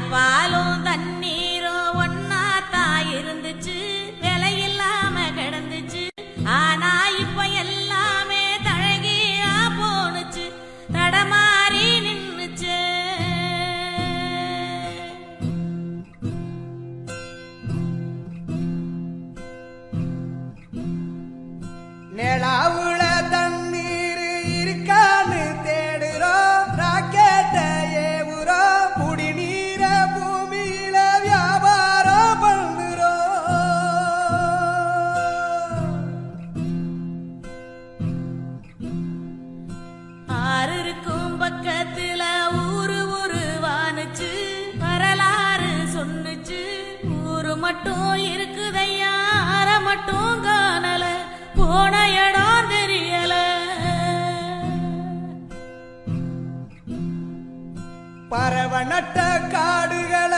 தாய்ப்பாலும் தண்ணீரோ ஒன்னா தாய் இருந்துச்சு. விலை இல்லாம கிடந்துச்சு. ஆனா இப்ப எல்லாமே தழகியா போனுச்சு தடமாறி நின்னுச்சு. நிலாவு மட்டும் இருக்குதையா? அற மட்டும் காணல. போன இடம் தெரியல. பரவ நட்ட காடுகளை